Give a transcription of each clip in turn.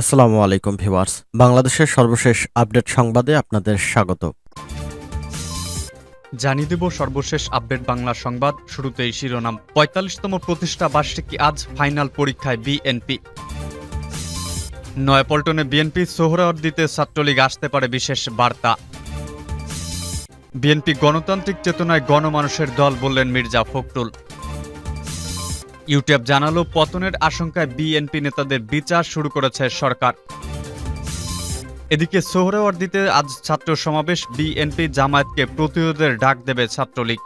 আসসালামু আলাইকুম ভিউয়ার্স। বাংলাদেশের সর্বশেষ আপডেট সংবাদে আপনাদের স্বাগত। জানিয়ে দেব সর্বশেষ আপডেট বাংলা সংবাদ। শুরুতেই শিরোনাম। পঁয়তাল্লিশতম প্রতিষ্ঠা বার্ষিকী আজ ফাইনাল পরীক্ষায় বিএনপি। নয়াপল্টনে বিএনপি সোহরাওয়ার্দিতে ছাত্রলীগ আসতে পারে বিশেষ বার্তা। বিএনপি গণতান্ত্রিক চেতনায় গণমানুষের দল বললেন মির্জা ফখরুল। ইউটিউব জানালো, পতনের আশঙ্কায় বিএনপি নেতাদের বিচার শুরু করেছে সরকার। এদিকে সোহরাওয়ার্দিতে আজ ছাত্র সমাবেশ, বিএনপি জামায়াতকে প্রতিরোধের ডাক দেবে ছাত্রলীগ।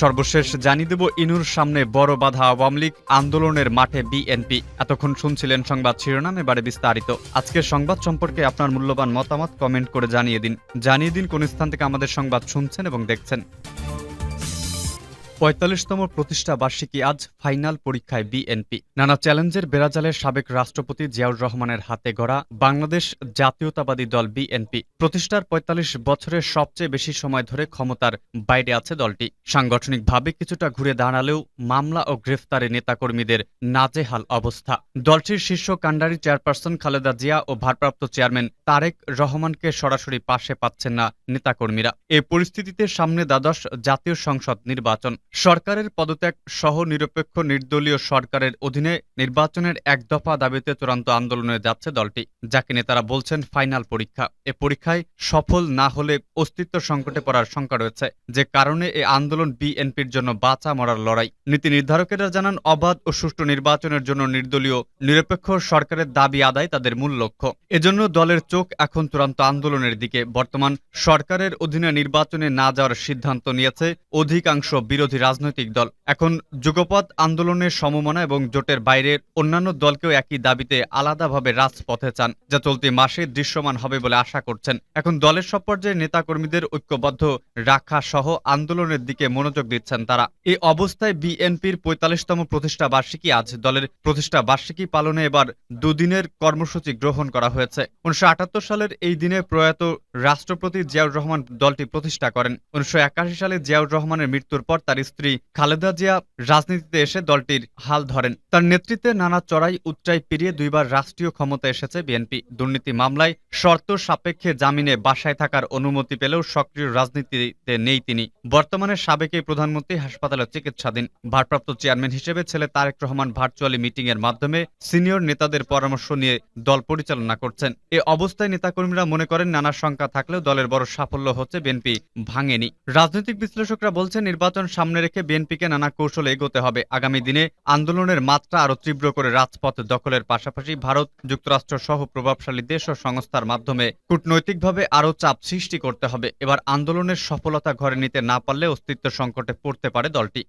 সর্বশেষ জানিয়ে দেব, ইনুর সামনে বড় বাধা আওয়ামী লীগ আন্দোলনের মাঠে বিএনপি। এতক্ষণ শুনছিলেন সংবাদ শিরোনাম, এবারে বিস্তারিত। আজকের সংবাদ সম্পর্কে আপনার মূল্যবান মতামত কমেন্ট করে জানিয়ে দিন। জানিয়ে দিন কোন স্থান থেকে আমাদের সংবাদ শুনছেন এবং দেখছেন। পঁয়তাল্লিশতম প্রতিষ্ঠা বার্ষিকী আজ ফাইনাল পরীক্ষায় বিএনপি। নানা চ্যালেঞ্জের বেড়াজালের সাবেক রাষ্ট্রপতি জিয়াউর রহমানের হাতে গড়া বাংলাদেশ জাতীয়তাবাদী দল বিএনপি। প্রতিষ্ঠার ৪৫ বছরের সবচেয়ে বেশি সময় ধরে ক্ষমতার বাইরে আছে দলটি। সাংগঠনিকভাবে কিছুটা ঘুরে দাঁড়ালেও মামলা ও গ্রেফতারে নেতাকর্মীদের নাজেহাল অবস্থা। দলটির শীর্ষ কাণ্ডারি চেয়ারপারসন খালেদা জিয়া ও ভারপ্রাপ্ত চেয়ারম্যান তারেক রহমানকে সরাসরি পাশে পাচ্ছেন না নেতাকর্মীরা। এ পরিস্থিতিতে সামনে দ্বাদশ জাতীয় সংসদ নির্বাচন। সরকারের পদত্যাগ সহ নিরপেক্ষ নির্দলীয় সরকারের অধীনে নির্বাচনের এক দফা দাবিতে চূড়ান্ত আন্দোলনে যাচ্ছে দলটি, যাকে নেতারা বলছেন ফাইনাল পরীক্ষা। এ পরীক্ষায় সফল না হলে অস্তিত্ব সংকটে পড়ার শঙ্কা রয়েছে, যে কারণে এ আন্দোলন বিএনপির জন্য বাঁচা মরার লড়াই। নীতি নির্ধারকেরা জানান, অবাধ ও সুষ্ঠু নির্বাচনের জন্য নির্দলীয়, নিরপেক্ষ সরকারের দাবি আদায় তাদের মূল লক্ষ্য। এজন্য দলের চোখ এখন চূড়ান্ত আন্দোলনের দিকে। বর্তমান সরকারের অধীনে নির্বাচনে না যাওয়ার সিদ্ধান্ত নিয়েছে অধিকাংশ বিরোধী রাজনৈতিক দল। এখন যুগপৎ আন্দোলনের সমমনা এবং জোটের বাইরের অন্যান্য দলকেও একই দাবিতে আলাদাভাবে রাজপথে চান, যা চলতি মাসে দৃশ্যমান হবে বলে আশা করছেন। এখন দলের সব পর্যায়ে নেতাকর্মীদের ঐক্যবদ্ধ রাখা সহ আন্দোলনের দিকে মনোযোগ দিচ্ছেন তারা। এই অবস্থায় বিএনপির পঁয়তাল্লিশতম প্রতিষ্ঠা বার্ষিকী আজ। দলের প্রতিষ্ঠা বার্ষিকী পালনে এবার দুদিনের কর্মসূচি গ্রহণ করা হয়েছে। উনিশশো আটাত্তর সালের এই দিনে প্রয়াত রাষ্ট্রপতি জিয়াউর রহমান দলটি প্রতিষ্ঠা করেন। উনিশশো একাশি সালে জিয়াউর রহমানের মৃত্যুর পর তার স্ত্রী খালেদা জিয়া রাজনীতিতে এসে দলটির হাল ধরেন। তার নেতৃত্বে নানা চড়াই উচ্চাই পেরিয়ে দুইবার রাষ্ট্রীয় ক্ষমতা এসেছে বিএনপি। দুর্নীতি মামলায় শর্ত সাপেক্ষে জামিনে বাসায় থাকার অনুমতি পেলেও সক্রিয় রাজনীতিতে নেই তিনি। বর্তমানে সাবেক এই প্রধানমন্ত্রী হাসপাতালে চিকিৎসাধীন। ভারপ্রাপ্ত চেয়ারম্যান হিসেবে ছেলে তারেক রহমান ভার্চুয়ালি মিটিং এর মাধ্যমে সিনিয়র নেতাদের পরামর্শ নিয়ে দল পরিচালনা করছেন। এ অবস্থায় নেতাকর্মীরা মনে করেন নানা শঙ্কা থাকলেও দলের বড় সাফল্য হচ্ছে বিএনপি ভাঙেনি। রাজনৈতিক বিশ্লেষকরা বলছেন, নির্বাচন সামনে রেখে বিএনপিকে নানা কৌশলে এগোতে হবে। আগামী দিনে আন্দোলনের মাত্রা আরও তীব্র করে রাজপথ দখলের পাশাপাশি ভারত যুক্তরাষ্ট্র সহ প্রভাবশালী দেশ ও সংস্থার মাধ্যমে কূটনৈতিকভাবে আরও চাপ সৃষ্টি করতে হবে। এবার আন্দোলনের সফলতা ঘরে নিতে না পারলে অস্তিত্ব সংকটে পড়তে পারে দলটি।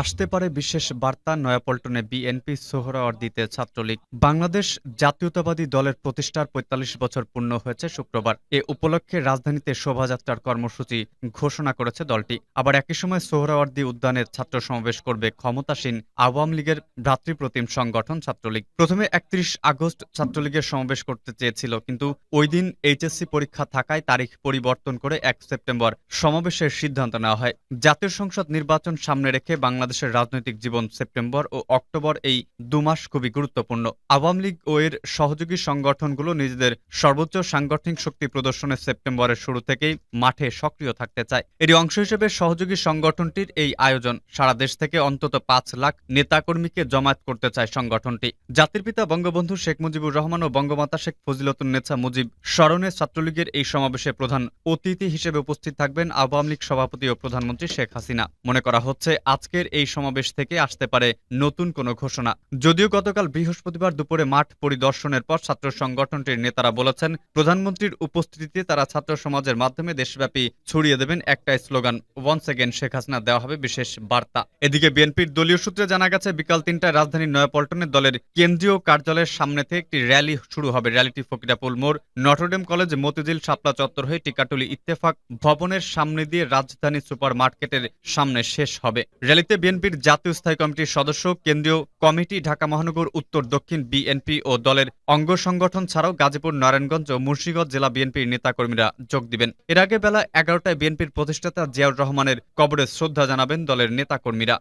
আসতে পারে বিশেষ বার্তা, নয়াপল্টনে বিএনপি সোহরাওয়ার্দিতে ছাত্রলীগ। বাংলাদেশ জাতীয়তাবাদী দলের প্রতিষ্ঠার ৪৫ বছর পূর্ণ হয়েছে শুক্রবার। এ উপলক্ষে রাজধানীতে শোভাযাত্রার কর্মসূচি ঘোষণা করেছে দলটি। আবার একই সময় সোহরাওয়ার্দী উদ্যানে ছাত্র সমাবেশ করবে ক্ষমতাসীন আওয়ামী লীগের ভ্রাতৃপ্রতিম সংগঠন ছাত্রলীগ। প্রথমে একত্রিশ আগস্ট ছাত্রলীগের সমাবেশ করতে চেয়েছিল, কিন্তু ওই দিন এইচএসসি পরীক্ষা থাকায় তারিখ পরিবর্তন করে এক সেপ্টেম্বর সমাবেশের সিদ্ধান্ত নেওয়া হয়। জাতীয় সংসদ নির্বাচন সামনে রেখে বাংলাদেশের রাজনৈতিক জীবন সেপ্টেম্বর ও অক্টোবর এই দুমাস খুবই গুরুত্বপূর্ণ। আওয়ামী লীগ ও এর সহযোগী সংগঠনগুলো নিজেদের সর্বোচ্চ সাংগঠনিক শক্তি প্রদর্শনে সেপ্টেম্বরের শুরু থেকেই মাঠে সক্রিয় থাকতে চায়। এরই অংশ হিসেবে সহযোগী সংগঠনটির এই আয়োজন সারা দেশ থেকে অন্তত পাঁচ লাখ নেতাকর্মীকে জমায়েত করতে চায় সংগঠনটি। জাতির পিতা বঙ্গবন্ধু শেখ মুজিবুর রহমান ও বঙ্গমাতা শেখ ফজিলতুন্নেছা মুজিব স্মরণে ছাত্রলীগের এই সমাবেশে প্রধান অতিথি হিসেবে উপস্থিত থাকবেন আওয়ামী লীগ সভাপতি ও প্রধানমন্ত্রী শেখ হাসিনা। মনে করা হচ্ছে, আজকের এই সমাবেশ থেকে আসতে পারে নতুন কোনো ঘোষণা। যদিও গতকাল বৃহস্পতিবার দুপুরে মাঠ পরিদর্শনের পর ছাত্র সংগঠনটির নেতারা বলেছেন, প্রধানমন্ত্রীর উপস্থিতিতে তারা ছাত্র সমাজের মাধ্যমে দেশব্যাপী ছড়িয়ে দেবেন একটাই slogan once again Sheikh Hasina দেওয়া হবে বিশেষ বার্তা। এদিকে বিএনপির দলীয় সূত্রে জানা গেছে, বিকাল তিনটায় রাজধানীর নয়াপল্টনে দলের কেন্দ্রীয় কার্যালয়ের সামনে থেকে একটি র্যালি শুরু হবে। র্যালিটি ফকিরাপুল মোড়, নটরডেম কলেজ, মতিঝিল শাপলা চত্বর হয়ে টিকাটুলি ইত্তেফাক ভবনের সামনে দিয়ে রাজধানী সুপার মার্কেটের সামনে শেষ হবে। র্যালিতে বিএনপির জাতীয় স্থায়ী কমিটির সদস্য, কেন্দ্রীয় কমিটি ঢাকা মহানগর, উত্তর, দক্ষিণ বিএনপি ও দলের অঙ্গ সংগঠন ছাড়াও গাজীপুর, নারায়ণগঞ্জ ও মুর্শিগঞ্জ জেলা বিএনপির নেতাকর্মীরা যোগ দিবেন। এর আগে বেলা এগারোটায় বিএনপির প্রতিষ্ঠাতা জিয়াউর রহমানের কবরে শ্রদ্ধা জানাবেন দলের নেতাকর্মীরা।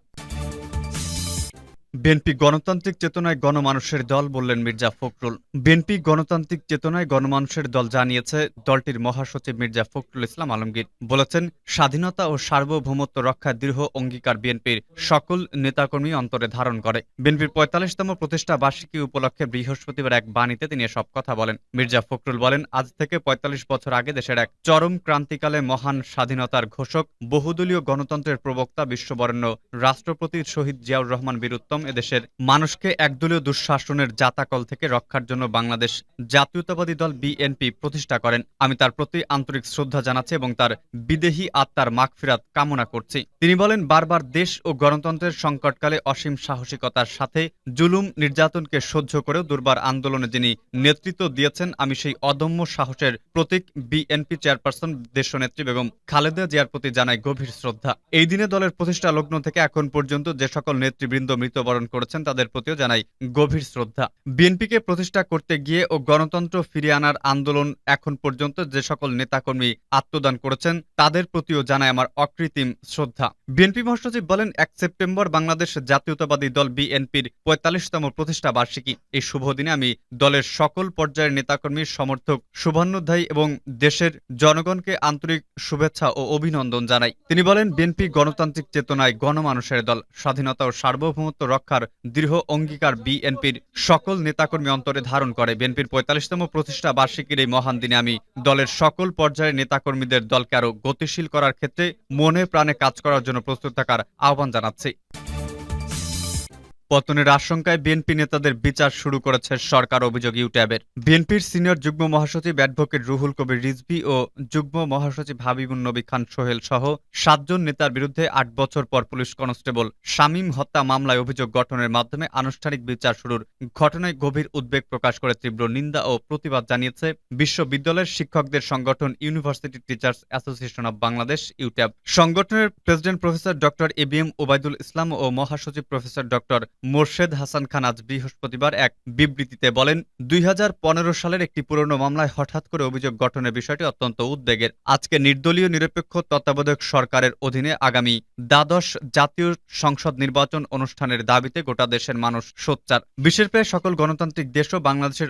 বিএনপি গণতান্ত্রিক চেতনায় গণমানুষের দল বললেন মির্জা ফখরুল। বিএনপি গণতান্ত্রিক চেতনায় গণমানুষের দল জানিয়েছে দলটির মহাসচিব মির্জা ফখরুল ইসলাম আলমগীর। বলেছেন, স্বাধীনতা ও সার্বভৌমত্ব রক্ষায় দৃঢ় অঙ্গীকার বিএনপির সকল নেতাকর্মী অন্তরে ধারণ করে। বিএনপির পঁয়তাল্লিশতম প্রতিষ্ঠা বার্ষিকী উপলক্ষে বৃহস্পতিবার এক বাণীতে তিনি এসব কথা বলেন। মির্জা ফখরুল বলেন, আজ থেকে পঁয়তাল্লিশ বছর আগে দেশের এক চরম ক্রান্তিকালে মহান স্বাধীনতার ঘোষক, বহুদলীয় গণতন্ত্রের প্রবক্তা, বিশ্ববরেণ্য রাষ্ট্রপতি শহীদ জিয়াউর রহমান বীর উত্তম এদেশের মানুষকে একদলীয় দুঃশাসনের জাতাকল থেকে রক্ষার জন্য বাংলাদেশ জাতীয়তাবাদী দল বিএনপি প্রতিষ্ঠা করেন। আমি তার প্রতি আন্তরিক শ্রদ্ধা জানাচ্ছি এবং তার বিদেহী আত্মার মাগফিরাত কামনা করছি। তিনি বলেন, বারবার দেশ ও গণতন্ত্রের সংকটকালে অসীম সাহসিকতার সাথে জুলুম নির্যাতনকে সহ্য করেও দুর্বার আন্দোলনে যিনি নেতৃত্ব দিয়েছেন, আমি সেই অদম্য সাহসের প্রতীক বিএনপি চেয়ারপারসন, দেশনেত্রী বেগম খালেদা জিয়ার প্রতি জানাই গভীর শ্রদ্ধা। এই দিনে দলের প্রতিষ্ঠা লগ্ন থেকে এখন পর্যন্ত যে সকল নেতৃবৃন্দ মৃত্যুবরণ করেছেন তাদের প্রতিও জানাই গভীর শ্রদ্ধা। বিএনপিকে প্রতিষ্ঠা করতে গিয়ে ও গণতন্ত্র ফিরিয়ে আনার আন্দোলন এখন পর্যন্ত যে সকল নেতাকর্মী আত্মদান করেছেন, তাদের প্রতিও জানাই আমার অকৃত্রিম শ্রদ্ধা। বিএনপি মহাসচিব বলেন, এক সেপ্টেম্বর বাংলাদেশ জাতীয়তাবাদী দল বিএনপির পঁয়তাল্লিশতম প্রতিষ্ঠা বার্ষিকী। এই শুভ দিনে আমি দলের সকল পর্যায়ের নেতাকর্মী সমর্থক শুভান্নধ্যায়ী এবং দেশের জনগণকে আন্তরিক শুভেচ্ছা ও অভিনন্দন জানাই। তিনি বলেন, বিএনপি গণতান্ত্রিক চেতনায় গণমানুষের দল, স্বাধীনতা ও সার্বভৌমত্ব রক্ষার দৃঢ় অঙ্গীকার বিএনপির সকল নেতাকর্মী অন্তরে ধারণ করে। বিএনপির পঁয়তাল্লিশতম প্রতিষ্ঠা বার্ষিকীর এই মহান দিনে আমি দলের সকল পর্যায়ের নেতাকর্মীদের দলকে আরও গতিশীল করার ক্ষেত্রে মনে প্রাণে কাজ করার জন্য প্রস্তুত থাকার আহ্বান জানাচ্ছি। পতনের আশঙ্কায় বিএনপি নেতাদের বিচার শুরু করেছে সরকার অভিযোগ ইউট্যাবের বিএনপির সিনিয়র যুগ্ম মহাসচিব অ্যাডভোকেট রুহুল কবির রিজভি ও যুগ্ম মহাসচিব হাবিবুন নবী খান সোহেল সহ সাতজন নেতার বিরুদ্ধে আট বছর পর পুলিশ কনস্টেবল শামীম হত্যা মামলায় অভিযোগ গঠনের মাধ্যমে আনুষ্ঠানিক বিচার শুরুর ঘটনায় গভীর উদ্বেগ প্রকাশ করে তীব্র নিন্দা ও প্রতিবাদ জানিয়েছে বিশ্ববিদ্যালয়ের শিক্ষকদের সংগঠন university teachers association of Bangladesh UTAB সংগঠনের president professor doctor A B M Obaidul Islam ও মহাসচিব প্রফেসর ডক্টর মোর্শেদ হাসান খান আজ বৃহস্পতিবার এক বিবৃতিতে বলেন, দুই সালের একটি পুরনো মামলায় হঠাৎ করে অভিযোগ গঠনের বিষয়টি অত্যন্ত উদ্বেগের। আজকে নির্দলীয় নিরপেক্ষ তত্ত্বাবধায়ক সরকারের অধীনে আগামী দ্বাদশ জাতীয় সংসদ নির্বাচন অনুষ্ঠানের দাবিতে গোটা দেশের মানুষ সোচ্চার। বিশ্বের প্রায় সকল গণতান্ত্রিক দেশও বাংলাদেশের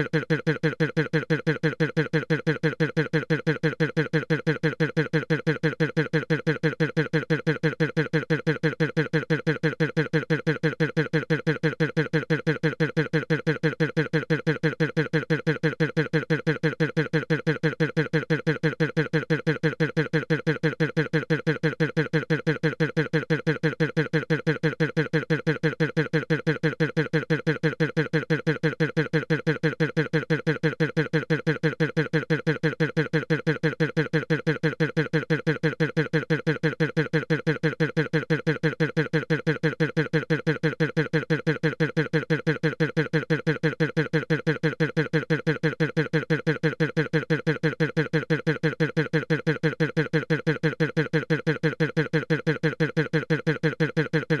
el